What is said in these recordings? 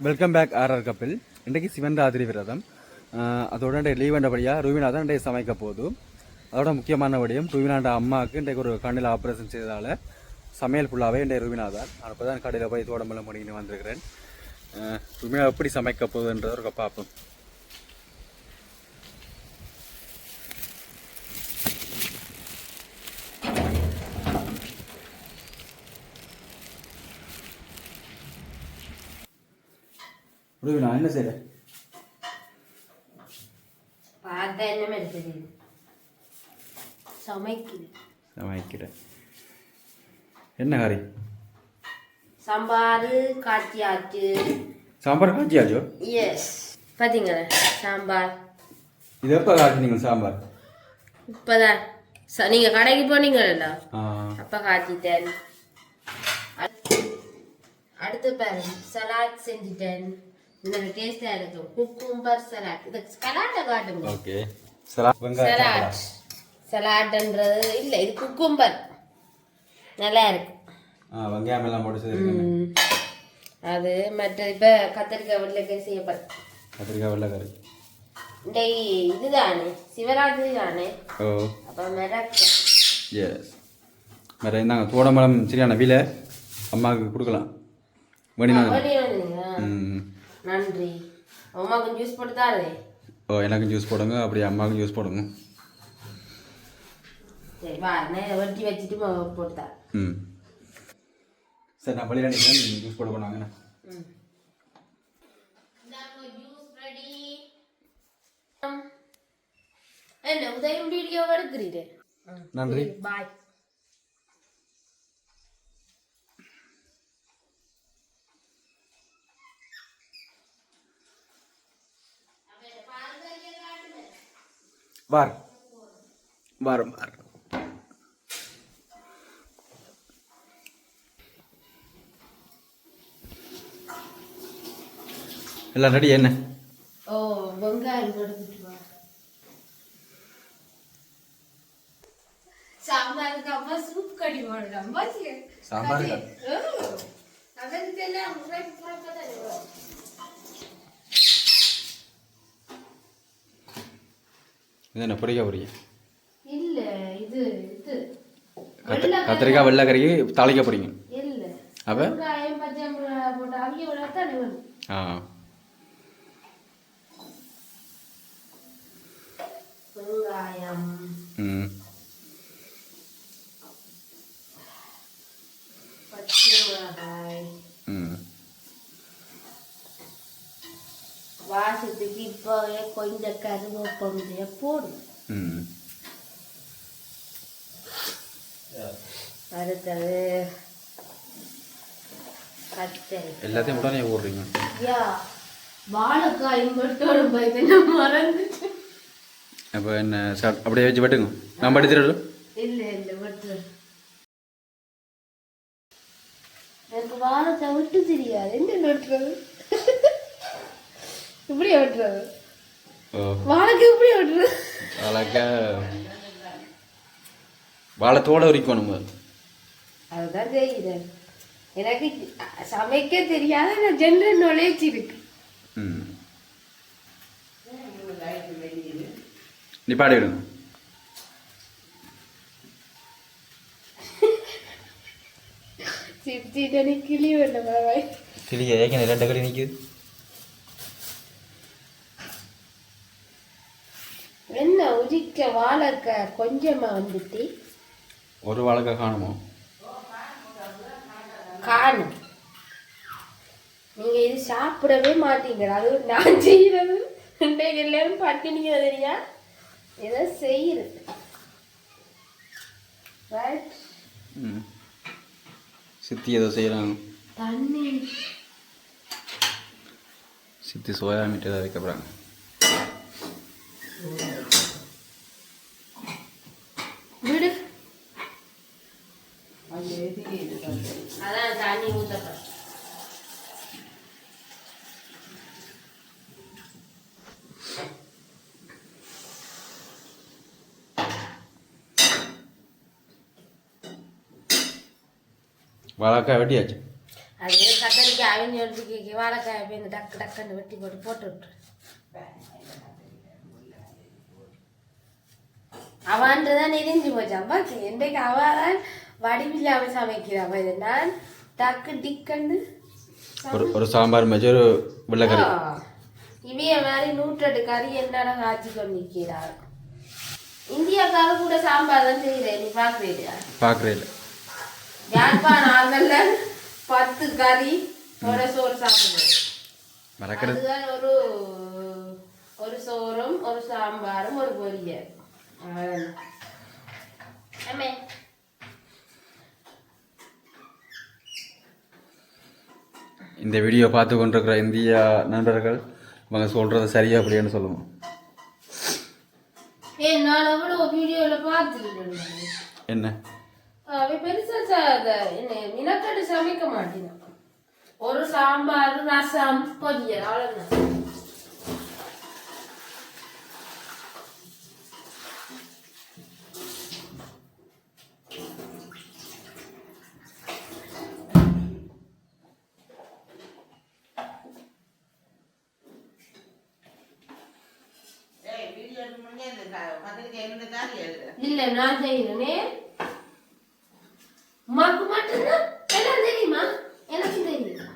Welcome back RR கப்பில் இன்றைக்கு சிவன்ராத்திரி விரதம். அதோட இன்றைய லீவ் என்றபடியாக ரூவினா தான் இன்றைய சமைக்க போதும் அதோட முக்கியமான விடயம் ரூவினாண்ட அம்மாவுக்கு இன்றைக்கு ஒரு கண்ணில் ஆப்ரேஷன் செய்ததால் சமையல் ஃபுல்லாகவே இன்றைய ரூவினா தான். அப்போ தான் கடையில் போய் தோடம்பெல்லாம் பண்ணிக்கிட்டு வந்திருக்கிறேன். ஆஹ் ரூவினா எப்படி சமைக்க போகுதுன்றத ஒரு பார்ப்போம். என்ன செய்கிறேன் பார்த்தா என்ன சமைக்குது சமைக்கிறேன் என்ன கறி சாம்பார் எஸ் பார்த்தீங்களா சாம்பார் இது எப்போ காய்ச்சினீங்க சாம்பார் இப்போதான் ச நீங்கள் கடைக்கு போனீங்கல்ல ஆ அப்போ காய்ச்சிட்டேன் அடுத்து- அடுத்து பாருங்க சலாட் செஞ்சுட்டேன் இன்னொரு டேஸ்டாக இருக்கும் குக்கும்பர் சலாட் இது சலாட்டை காட்டுங்க ஓகே சலாட் சலாட் சலாட்ன்றது இல்லை இது குக்கும்பர் நல்லா இருக்கு ஆ வெங்காயம் எல்லாம் போட்டு ம். அது மற்ற இப்போ கத்திரிக்காய் வெள்ளைக்காய் செய்யப்படும் கத்திரிக்காய் வெள்ளைக்கறி டேய் இதுதானே சிவராத்திரி தானே ஓ அப்போ மிரக்க எஸ் வேறு இருந்தாங்க தோடம்பழம் சரியான விலை அம்மாவுக்கு கொடுக்கலாம் வேணுமா ம் நன்றி. அம்மாவுக்கு ஜூஸ் போட்டு தாரு. ஓ எனக்கும் ஜூஸ் போடுங்க. அப்படி அம்மாவுக்கும் ஜூஸ் போடுங்க. சரி வா வெட்டி வச்சுட்டு மொ- போட்டு தாரு ம். சரி நான் பள்ளியில் நிற்கிறேன் ஜூஸ் போட போனாங்கண்ணா ம். ஜூஸ் ரெடி என்ன உதயம் வீடியோ எடுக்கிறீரு? நன்றி. பாய் வார் வாரம் வார் எல்லாம் ரெடி என்ன ஓ வெங்காயம் எடுத்துட்டு வா சாம்பாருக்கு அம்மா சூப் கடி போடுறான் பாத்தியா சாம்பார் என்ன பொரிக்க கத்த கத்திரிக்காய் வெள்ளைக்கறிக்கு தாளிக்க போறீங்க. இல்ல. அப்ப? ஆ. ம். பச்சை மிளகாய். வாசத்துக்கு இப்போவே கொஞ்சம் கருவேப்பம் போடும் அடுத்தது எல்லாத்தையும் உடனே போடுறீங்க. யா வாழைக்காயும் மட்டும் பயந்து மறந்துட்டு அப்போ என்ன அப்படியே வச்சு வெட்டுங்க. நான் படித்துறோம் இல்ல இல்ல விட்டு. எனக்கு வாழைக்காய் விட்டு தெரியாது. என்ன வெட்டுறது இப்படி வெட்டுறது. ஓ. வாழைக்காய் இப்படி வெட்டுறது. வாழைக்காய் வாழைத்தோட உரிக்கணும் முதல்ல. அதுதான் தெரியுது. எனக்கு சமைக்க தெரியாத நான் ஜென்ரல் நாலேஜ் இருக்கு. ம். நிப்பாடி விடுங்க சிரிச்சிட்டு கிளி வேண்டாம் கிளிய ஏற்கனவே ரெண்டு கிளி நிற்குது என்ன உரிக்க வாழைக்காய் கொஞ்சமா வந்துட்டு. ஒரு வாழைக்காய் காணுமோ? காணும். நீங்க இது சாப்பிடவே மாட்டீங்க அது நான் செய்யறது. இன்றைக்கு எல்லாரும் பட்டினிங்க தெரியா ஏதோ செய்யுது சித்தி ஏதோ செய்கிறாங்க தண்ணி. சித்தி சோயா மீட் ஏதாவது வைக்க போகிறாங்க விடு அதான் தண்ணி ஊத்தப்ப வாழைக்காய் வெட்டியாச்சு. அது கத்தரிக்காய் அவங்க எடுத்து வாழைக்காய் இந்த டக்கு டக்குன்னு வெட்டி போட்டு போட்டு விட்டுரு. அவன்றதான் எரிஞ்சு போச்சான் பாக்கு இன்றைக்கு அவதான் வடிவில்லாம சமைக்கிறா பாரு. நான் டக்கு டிக்கன்னு ஒரு ஒரு சாம்பார் மேட்ச் ஒரு வெள்ளைக்கறி. இவைய மாதிரி நூற்றெட்டு கறி என்னடா காய்ச்சி கொண்டு நிற்கிறார் இந்தியாக்காக கூட சாம்பார் தான் செய்கிறேன் நீ பார்க்குறீங்களா பார்க்குறேன் யாழ்ப்பாணம் ஆகல பத்து கறி ஒரு சோறு சாப்பிடுவேன் மறக்கிறது. அதுதான் ஒரு ஒரு சோறும் ஒரு சாம்பாரும் ஒரு பொரியல். அம்மே. இந்த வீடியோ பார்த்து கொண்டிருக்கிற இந்திய நண்பர்கள் இவங்க சொல்கிறது சரியா அப்படின்னு சொல்லுவோம் என்ன? அவன் பெருசா மினக்கட்டு சமைக்க மாட்டேன். ஒரு சாம்பார் ரசம் பொரியல் அவ்வளவுதான். இல்ல நான் செய்யறேனே உமாக்கு மட்டும்தான் எல்லாம் தெரியுமா எனக்கு தெரியும்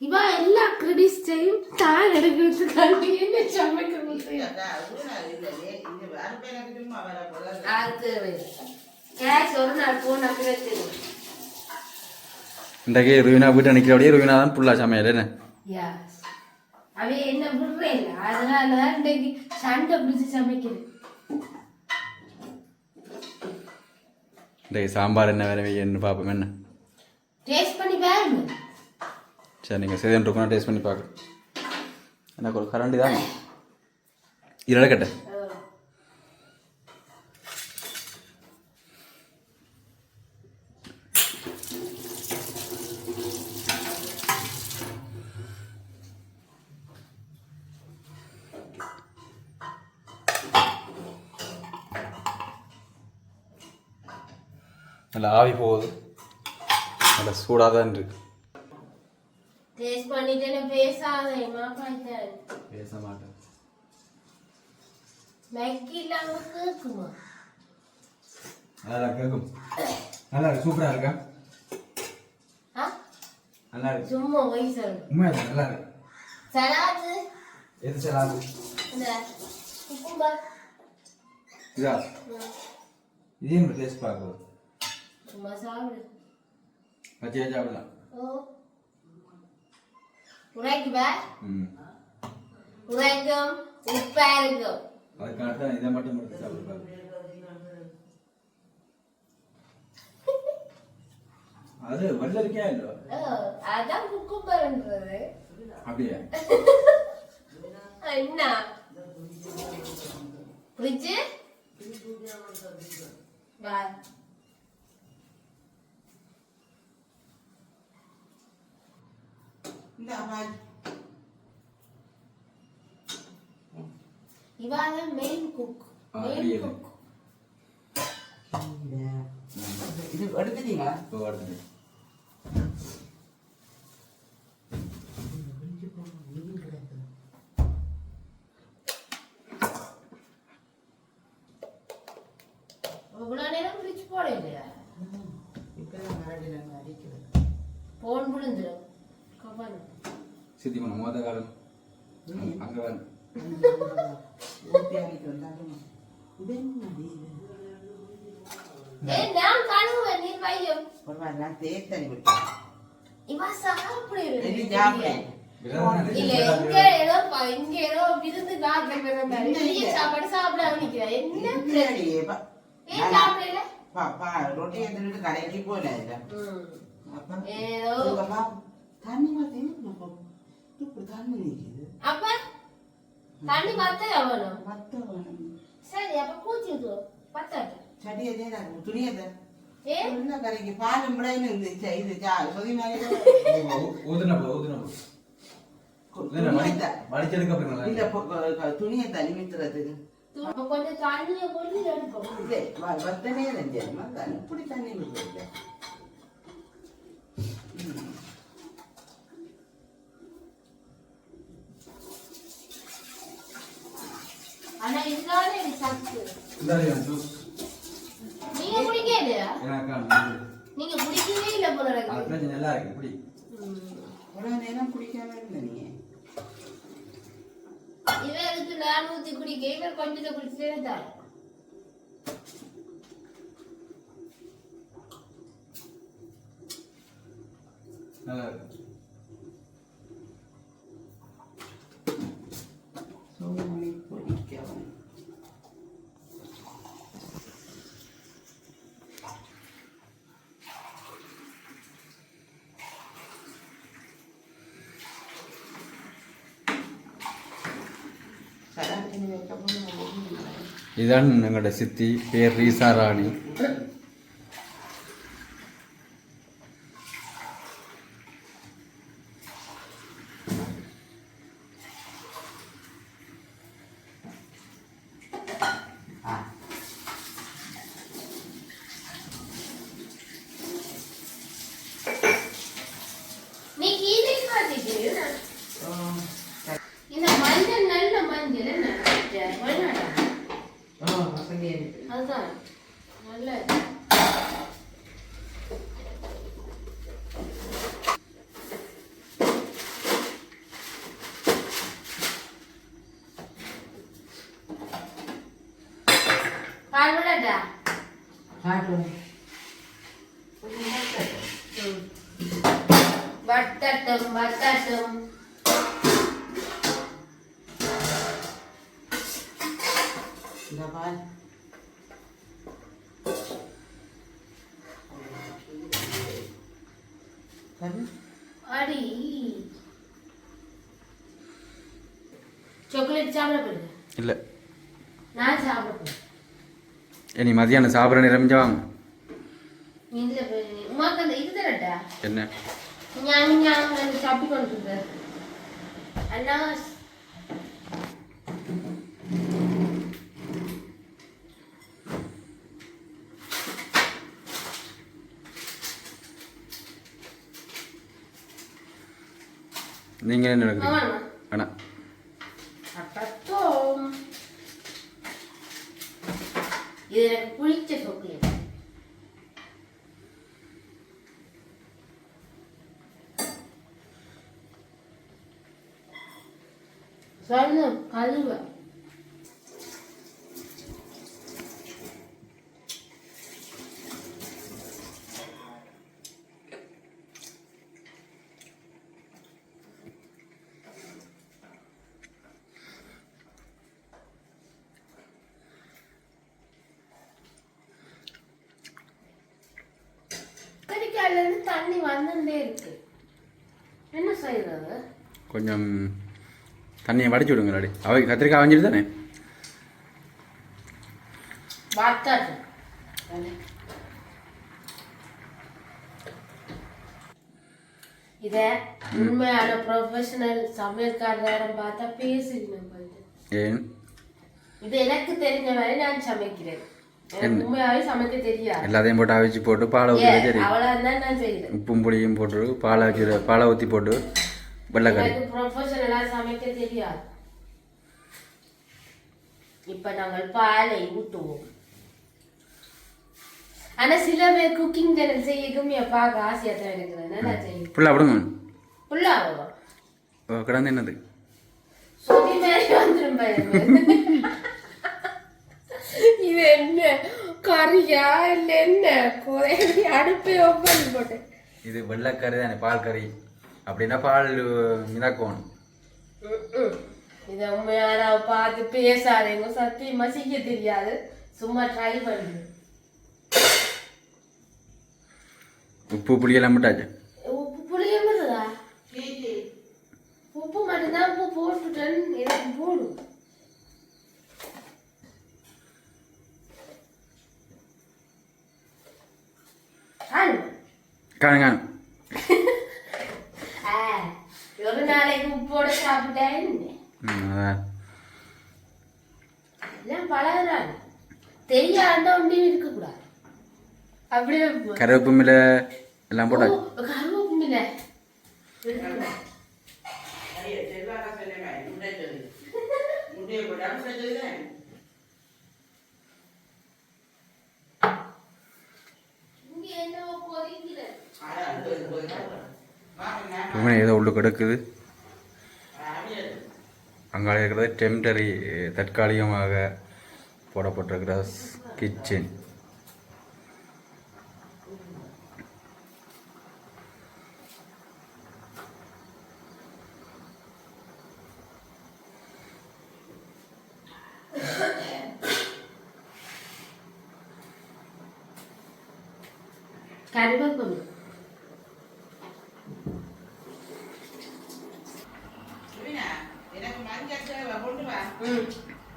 இவ எல்லா கிரெடிட்ஸையும் தான் எடுக்கிறதுக்காண்டி என்ன சமைக்கிறது அது தேவையில்லை கேஷ் ஒரு நாள் போன பிரச்சனை இன்றைக்கு ருவினா வீட்டை நிற்கிறபடியே ருவினா தான் புல்லா சமையல் என்ன? அவ என்ன விடுறே இல்லை. அதனால தான் இன்றைக்கு சண்டை பிடிச்சி சமைக்கிறேன் இன்றைக்கு சாம்பார் என்ன வேலை வைக்கணும்னு பார்ப்போம் என்ன? டேஸ்ட் பண்ணி பாருங்க. சரி நீங்கள் செய்து இருக்கணும் டேஸ்ட் பண்ணி பார்க்க எனக்கு ஒரு கரண்டி தான். கட்ட நல்லா ஆவி போகுது. நல்லா சூடாக தான் இருக்கு இல்லாம கேக்குமா நல்லா நல்லா இருக்கு. சூப்பராக இருக்கா? நல்லா இருக்கு. சும்மா போய் சொல்லு. உண்மையாக இருக்கு. நல்லா இருக்கு. சலாது எது சலாது இதா? இதே நம்ம டேஸ்ட் பார்க்குறது சும்மா சாப்பிடு. பச்சையா சாப்பிடலாம். உரைக்கு பா. ம். உரைக்கும் உப்பா இருக்கும். அதுக்காக தான் இதை மட்டும் எடுத்து சாப்பிடுறாங்க அது வெள்ளரிக்கா இல்லை அதான் குக்கும்பர்ன்றது. அப்படியே? என்ன? ஃப்ரிட்ஜ்? பாய் இவாத மெயின் குக் மெயின். குக் இது எடுத்துட்டீங்களா விழுந்துடும் கவனம் சித்தி பண்ண மோத காலம் அங்கே வேணும் அடிக்க வந்தாலும் இது என்ன இது ஏய் நான் கழுவுவேன் நீ பையன் பரவாயில்ல நான் தேத்தனி விட்டேன். இவா சாப்பிடு வெளி சாப்பிட்டேன் இல்ல இங்க ஏதோ ப- இங்க ஏதோ விருந்து காட்டுல பிறந்தாரு பெரிய சாப்பாடு சாப்பிட நிக்கிறேன் என்ன என்னடி, ப- ஏன் சாப்பிடல? பா- பா, ரொட்டி எடுத்துட்டு கடைக்கு போனேன் இல்ல. ம். அப்ப ஏதோ இதுக்கெல்லாம் தண்ணி இப்படி தண்ணி நிக்குது அப்ப தண்ணி பத்த வேணும் மத்த வேணும். சரி அப்ப பூச்சி ஊத்து பத்தாட்ட சடியை தேதான் துணியதை ஏ உள்ள கடைக்கு பாலும் விடைன்னு இருந்துச்சு இது ஜா- சொதி மாதிரி ஊதுனா ஊதுனா துணியை தண்ணி மித்துறதுக்கு அப்ப கொஞ்சம் தண்ணிய கொண்டு எடுப்போம் இல்லை வ- வத்தனே இருந்துச்சு இப்படி தண்ணி விடுறது ஜூஸ் நீங்க குடிக்கலையா எனக்கு நீங்க குடிக்கவே இல்லை போல இருக்கு. அது பிரச்சனை நல்லா இருக்கு இப்படி இவ்வளோ நேரம் குடிக்காம இருந்த நீ. இவருக்கு நான் ஊத்தி குடிக்க இவர் கொஞ்சத்தை குடிச்சிட்டே இருந்தாரு நல்லா இருக்கு. ഇതാണ് ഞങ്ങളുടെ സിത്തി പേര് റീസാറാണി பால் விடட்டா காட்டுவோம் வட்டட்டும் வட்டட்டும் இந்த பால் கரு அடி சாக்லேட் சாப்பிட போடுங்க இல்லை நான் சாப்பிட போறேன் இனி மதியானம் சாப்பிட்ற நேரம் வாங்க. என்ன? நீங்கள் என்ன ஆமா. வேணாம். இது எனக்கு பிடிச்ச சாக்லேட் சொல்லு கழுவ கடிக்கால இருந்து தண்ணி வந்துட்டே இருக்கு என்ன செய்யறது கொஞ்சம் தண்ணியை வடிச்சு விடுங்க இல்லாடி அவை கத்திரிக்காய் வஞ்சிட்டு தானே வாட்டாது இத உண்மையான ப்ரொஃபஷனல் சமையல்காரரிடம் பார்த்தா பேசிக்கணும் போயிட்டு ஏன் இது எனக்கு தெரிஞ்ச வரை நான் சமைக்கிறேன் எல்லாத்தையும் போட்டு அவிச்சு போட்டு பாலை ஊற்றி செய்யறேன் உப்பும் புளியும் போட்டு பாலை வச்சு பாலை ஊற்றி போட்டு வெள்ளைக்கறி. சமைக்க தெரியாது. இப்ப நாங்கள் பாலை ஊட்டுவோம். ஆனா சில பேர் குக்கிங் சேனல் செய்யக்கும் பார்க்க ஆசையா தான் இருக்கிறேன் ஃபுல்லாக விடுங்க. ஃபுல்லாக ஓ, கிடந்து என்னது? சொதி மாதிரி வந்துடும் என்ன கறியா இல்ல என்ன குறைய அடுப்பை ஓப்பன் போட்டேன் இது வெள்ளைக்கறி தானே பால் கறி அப்படின்னா பால் மிதக்கணும். இத உண்மையான பார்த்து பேசாதீங்க சத்தியமா செய்ய தெரியாது சும்மா ட்ரை பண்ணுங்க உப்பு புளியெல்லாம் விட்டாச்சு உப்பு புளிய வருதா உப்பு மட்டும்தான் உப்பு போட்டுட்டேன் எனக்கு போடும் காணுமா? காணும் ஒரு நாளைக்கு உப்போட சாப்பிட்டா என்ன ம், அதான். எல்லாம் பழகுறாங்க. தெரியாத ஒன்றையும் இருக்கக்கூடாது. அப்படியே கருவேப்பமில்ல எல்லாம் ருவினா ஏதோ உள்ள கிடக்குது அங்கே இருக்கிறது டெம்டரி தற்காலிகமாக போடப்பட்டிருக்கிற கிச்சன் கருவேப்பிலை எனக்கு மஞ்சள் தேவை கொண்டு வா ம்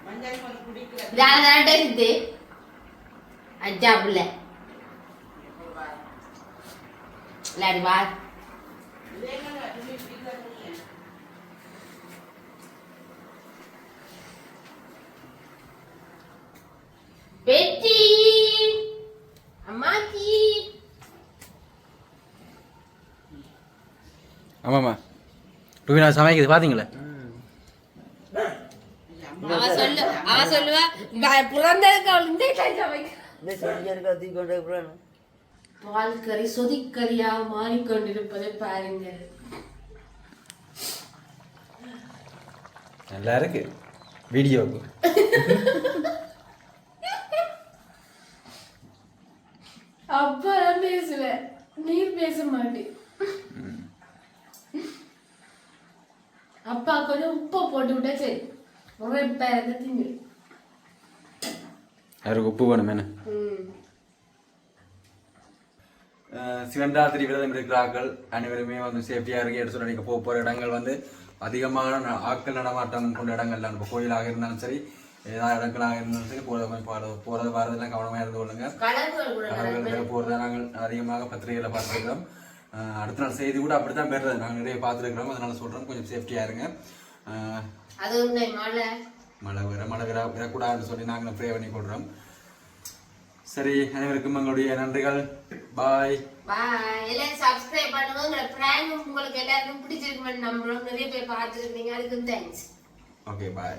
மஞ்சள் கொஞ்சம் குடிக்கிற இதான டேஸ்ட் அஜா புள்ள இல்லாடி வா பெட்டி அம்மாச்சி ஆமாம்மா. ருவினா சமைக்குது பார்த்தீங்களே அவ சொல்லு அவ சொல்லுவா ப- பிறந்ததுக்கு அவள் இந்த சமைக்க இந்த செடியாக கத்தி கொண்டு போகிறேன் பால் கறி சொதிக்கறியா மாறிக்கொண்டிருப்பதை பாருங்க. நல்லா இருக்கு. வீடியோவுக்கு அப்பதான் பேசுவேன். நீர் பேச மாட்டேன். அப்பா கொஞ்சம் உப்பை போட்டு விட்டா சரி. ஒரே பேரத்தை திங்கு யாருக்கு உப்பு வேணும் என்ன சிவன்ராத்திரி விரதம் இருக்கிறார்கள் அனைவருமே வந்து சேஃப்டியாக இருக்கு எடுத்து நினைக்க போக போகிற இடங்கள் வந்து அதிகமான ஆட்கள் நடமாட்டம் கொண்ட இடங்கள்ல இப்போ கோயிலாக இருந்தாலும் சரி ஏதாவது இடங்களாக இருந்தாலும் சரி போகிறது போகிறது வரதெல்லாம் கவனமாக இருந்து கொள்ளுங்க. கலர்கள் கூட கடவுள் போகிறத நாங்கள் அதிகமாக பத்திரிகையில் பார்த்துருக்கிறோம். அடுத்த நாள் செய்தி கூட அப்படி தான் பெறுறது. நாங்கள் நிறைய பார்த்துருக்கிறோம். அதனால சொல்கிறோம் கொஞ்சம் சேஃப்டியாக இருங்க. மழை. வர மழை வர வரக்கூடாதுன்னு சொல்லி நாங்கள் ப்ரே பண்ணி கொள்கிறோம் சரி அனைவருக்கும் எங்களுடைய நன்றிகள். பாய் எல்லாரும் சப்ஸ்கிரைப் பண்ணுங்க. உங்களை பிராங்க் உங்களுக்கு எல்லாருக்கும் பிடிச்சிருக்குமென்னு நம்புறோம். நிறைய பேர் பார்த்துருக்கீங்க அதுக்கும் தேங்க்ஸ் ஓகே பாய்